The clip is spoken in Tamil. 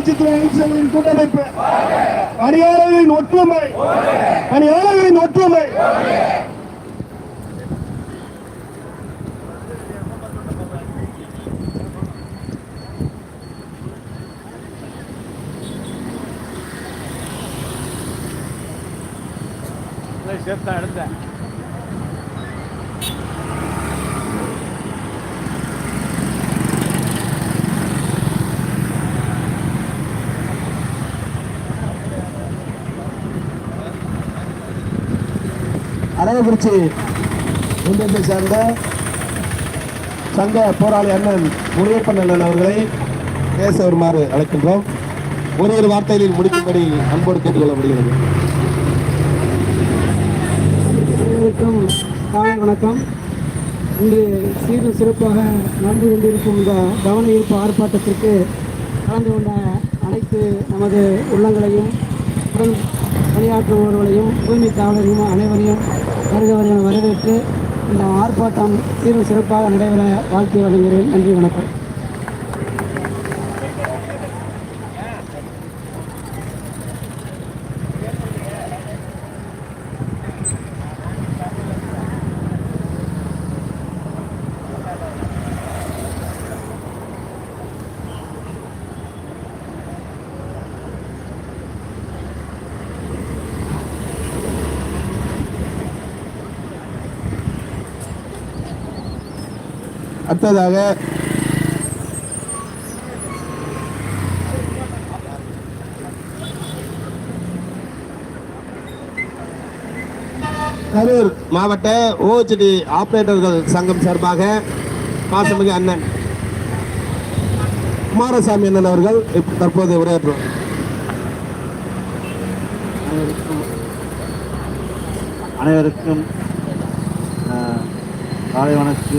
உள்ளாட்சித்துறை அமைச்சர்களின் கூட்டமைப்பு பணியாளர்களின் ஒற்றுமை பணியாளர்களின் ஒற்றுமை. சேர்த்தா எடுத்தேன். அரவக்குறிச்சி ஒன்றியத்தை சேர்ந்த சங்க போராளி அண்ணன் முனியப்பன் அண்ணன் அவர்களை பேச வருமாறு அழைக்கின்றோம். ஒரு வார்த்தைகளில் முடிக்கும்படி அன்போடு கேட்டுக்கொள்ளப்படுகிறது அனைவருக்கும் காலை வணக்கம். இன்று சீரும் சிறப்பாக நடந்து கொண்டிருக்கும் இந்த கவன ஈர்ப்பு ஆர்ப்பாட்டத்திற்கு கலந்து கொண்ட அனைத்து நமது உள்ளங்களையும் உடன் பணியாற்றுபவர்களையும் தூய்மை காவலர்களும் அனைவரையும் வருக வரவேற்று இந்த ஆர்ப்பாட்டம் சீரும் சிறப்பாக நடைபெற வாழ்த்து வழங்குகிறேன். நன்றி வணக்கம். அடுத்ததாக கரூர் மாவட்ட ஓஹெச்டி ஆபரேட்டர்கள் சங்கம் சார்பாக பாசமிகு அண்ணன் குமாரசாமி அண்ணன் அவர்கள் தற்போது உரையாற்றுவார். அனைவருக்கும் காலை வணக்கம்